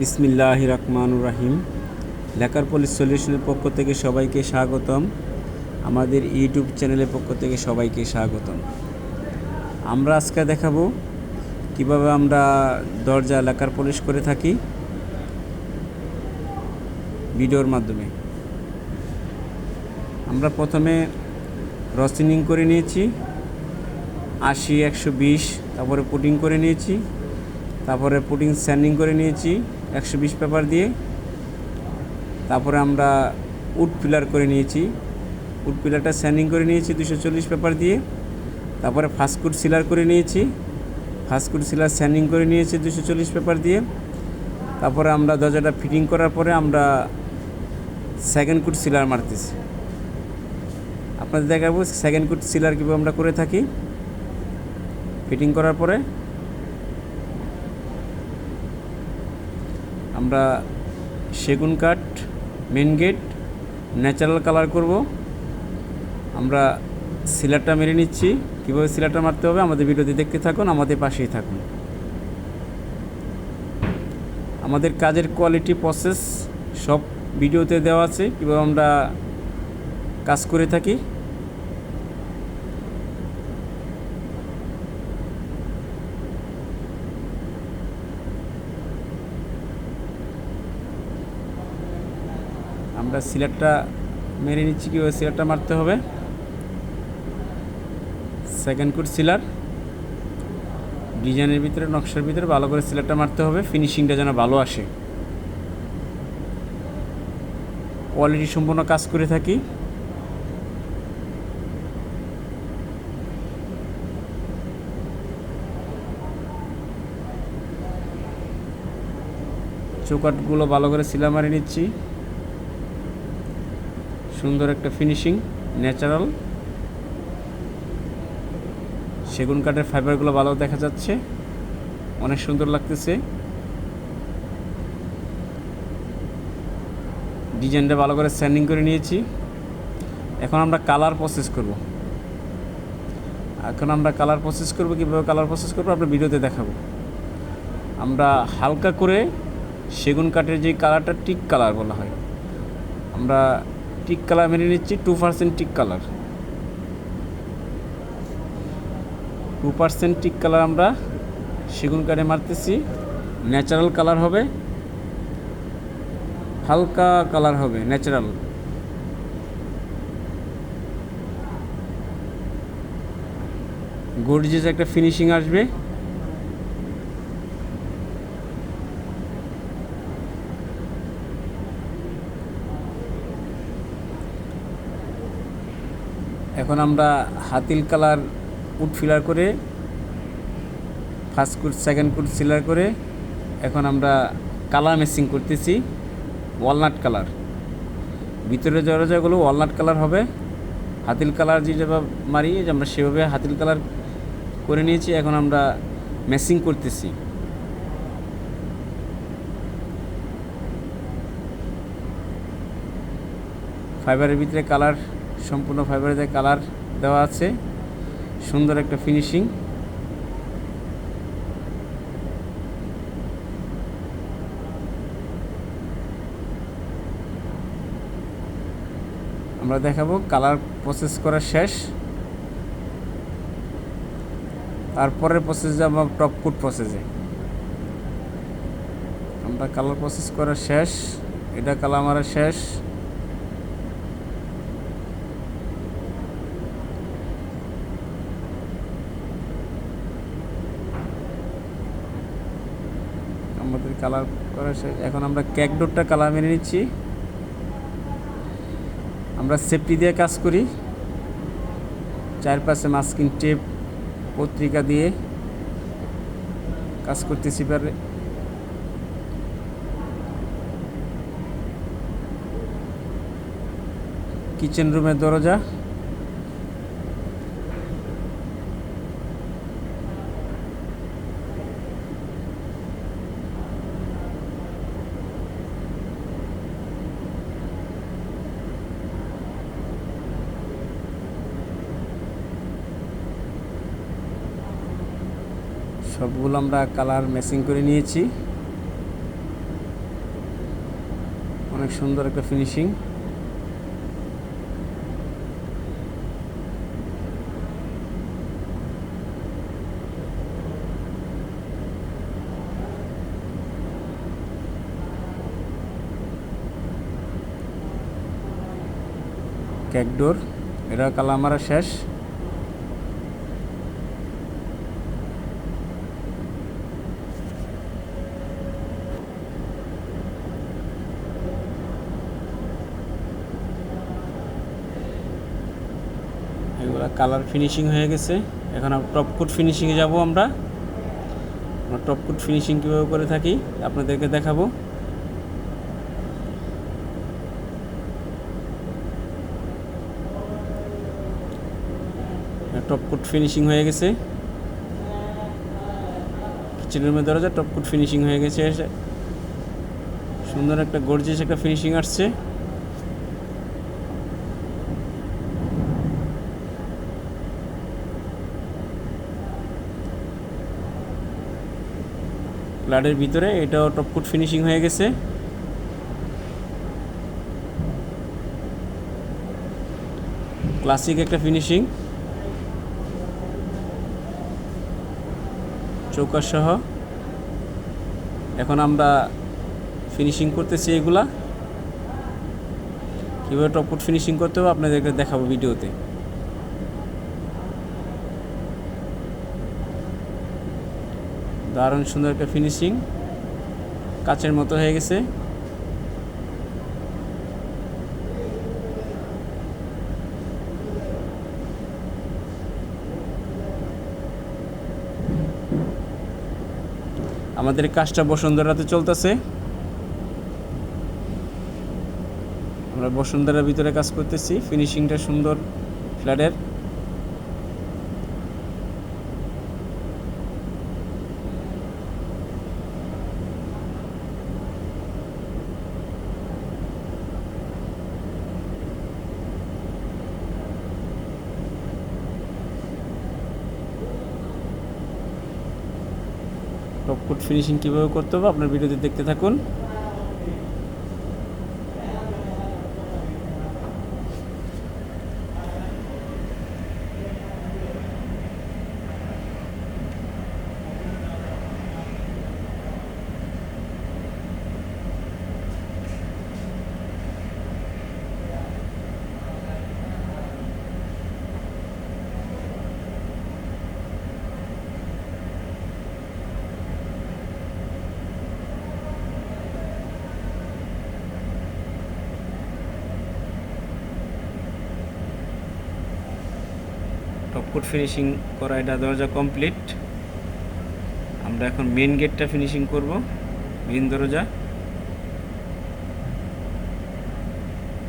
বিসমিল্লাহ রহমানুর রাহিম। লেখার পলিশ সলিউশনের পক্ষ থেকে সবাইকে স্বাগতম। আমাদের ইউটিউব চ্যানেলের পক্ষ থেকে সবাইকে স্বাগতম। আমরা আজকে দেখাবো কীভাবে আমরা দরজা লেখার পলিশ করে থাকি ভিডিওর মাধ্যমে। আমরা প্রথমে রসিনিং করে নিয়েছি, আশি, একশো বিশ, তারপরে পুটিং করে নিয়েছি, তারপরে পুটিং স্যান্ডিং করে নিয়েছি একশো বিশ পেপার দিয়ে। তারপরে আমরা উড পিলার করে নিয়েছি। উড পিলারটা স্যান্ডিং করে নিয়েছি দুশো চল্লিশ পেপার দিয়ে। তারপরে ফাস্টকুড সিলার করে নিয়েছি। ফাস্টকুড সিলার স্যান্ডিং করে নিয়েছি দুশো চল্লিশ পেপার দিয়ে। তারপরে আমরা দরজাটা ফিটিং করার পরে আমরা সেকেন্ড কুট সিলার মারতেছি। আপনাদের দেখাবো সেকেন্ড কুট সিলার কীভাবে আমরা করে থাকি। ফিটিং করার পরে আমরা সেগুন কাঠ মেন গেট ন্যাচারাল কালার করব। আমরা সিলারটা মেরে নিচ্ছি। কীভাবে সিলারটা মারতে হবে আমাদের ভিডিওতে দেখতে থাকুন, আমাদের পাশেই থাকুন। আমাদের কাজের কোয়ালিটি প্রসেস সব ভিডিওতে দেওয়া আছে। কীভাবে আমরা কাজ করে থাকি আমরা সিলেটটা মেরে নিচ্ছি কি ওই সিলেটটা মারতে হবে। সেকেন্ড কুট সিলার ডিজাইনের ভিতরে, নকশার ভিতরে ভালো করে সিলারটা মারতে হবে। ফিনিশিংটা যেন ভালো আসে। কোয়ালিটি সম্পূর্ণ কাজ করে থাকি। চৌকাটগুলো ভালো করে সিলা মারি নিচ্ছি। সুন্দর একটা ফিনিশিং ন্যাচারাল সেগুন কাঠের ফাইবারগুলো ভালো দেখা যাচ্ছে। অনেক সুন্দর লাগতেছে। ডিজাইনটা ভালো করে স্যান্ডিং করে নিয়েছি। এখন আমরা কালার প্রসেস করব। এখন আমরা কালার প্রসেস করব, কীভাবে কালার প্রসেস করব আপনার ভিডিওতে দেখাবো। আমরা হালকা করে সেগুন কাঠের যে কালারটা টিক কালার বলা হয়। আমরা টিক কালার মেনে নিচ্ছি two percent teak colour two percent teak colour আমরা সেগুন কাঠে মারতেছি ন্যাচারাল কালার হবে, হালকা কালার হবে ন্যাচারাল গর্জিয়াস একটা ফিনিশিং আসবে। এখন আমরা হাতিল কালার উড ফিলার করে first coat second coat sealer করে, এখন আমরা কালার মেসিং করতেছি ওয়ালনাট কালার ভিতরে দরজাগুলো ওয়ালনাট কালার হবে, হাতিল কালার যেভাবে মারি, যে আমরা সেভাবে হাতিল কালার করে নিয়েছি, এখন আমরা মেসিং করতেছি। ফাইবারের ভিতরে কালার সম্পূর্ণ ফাইবারের কালার দেওয়া আছে, সুন্দর একটা ফিনিশিং আমরা দেখাবো কালার প্রসেস করা শেষ। তারপরের প্রসেস যাব টপ কোট প্রসেসে আমরা কালার প্রসেস করা শেষ, এটা কালার মারা শেষ আমাদের কালার করা এখন আমরা ক্যাক ডোরটা কালার মেনে নিচ্ছি। আমরা সেফটি দিয়ে কাজ করি। চারপাশে মাস্কিং টেপ পত্রিকা দিয়ে কাজ করতেছি পারে কিচেন রুমের দরজা। সবগুলো আমরা কালার ম্যাচিং করে নিয়েছি। অনেক সুন্দর একটা ফিনিশিং। ক্যাকডোর এটা কালা মারা শেষ। এগুলো কালার ফিনিশিং হয়ে গেছে। এখন টপ কোট ফিনিশিংয়ে যাব আমরা। আমরা টপ কোট ফিনিশিং কীভাবে করে থাকি, আপনাদেরকে দেখাবো। টপ কোট ফিনিশিং হয়ে গেছে। কিচেন রুমের দরজা টপ কোট ফিনিশিং হয়ে গেছে। সুন্দর একটা গর্জিয়াস একটা ফিনিশিং আসছে। ফ্ল্যাটের ভিতরে এটাও টপকুট ফিনিশিং হয়ে গেছে। ক্লাসিক একটা ফিনিশিং সহ। এখন আমরা ফিনিশিং করতেছি এগুলা। কীভাবে টপকুট ফিনিশিং করতে হবে আপনাদেরকে দেখাবো ভিডিওতে। দারুণ সুন্দর একটা ফিনিশিং কাচের মতো হয়ে গেছে। আমাদের কাজটা বসুন্ধরাতে চলতেছে। আমরা বসুন্ধরার ভিতরে কাজ করতেছি ফিনিশিংটা সুন্দর ফ্ল্যাটের টপকুট ফিনিশিং কীভাবে করতে হবে আপনার ভিডিওতে দেখতে থাকুন। টপকুট ফিনিশিং করা এটা দরজা কমপ্লিট। আমরা এখন মেন গেটটা ফিনিশিং করব মেন দরজা।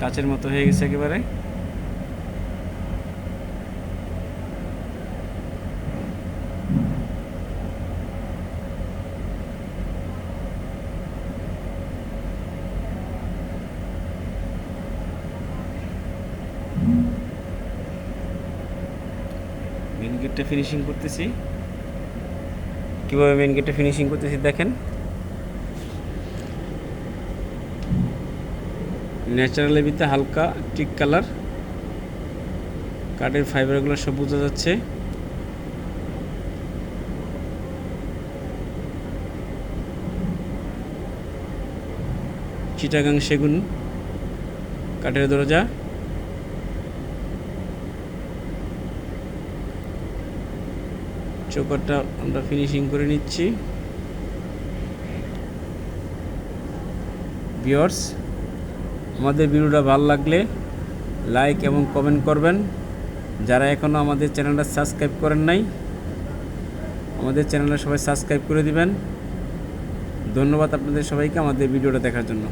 কাচের মতো হয়ে গেছে একেবারে। মেন গেটটা ফিনিশিং করতেছি। কীভাবে মেন গেটটা ফিনিশিং করতেছি দেখেন। ন্যাচারালের ভিতরে হালকা টিক কালার কাঠের ফাইবারগুলো সব বোঝা যাচ্ছে। চিটাগাং সেগুন। কাঠের দরজা। চোকারটা আমরা ফিনিশিং করে নিচ্ছি। ভিওর্স আমাদের ভিডিওটা ভালো লাগলে লাইক এবং কমেন্ট করবেন। যারা এখনও আমাদের চ্যানেলটা সাবস্ক্রাইব করেন নাই, আমাদের চ্যানেলটা সবাই সাবস্ক্রাইব করে দিবেন। ধন্যবাদ আপনাদের সবাইকে আমাদের ভিডিওটা দেখার জন্য।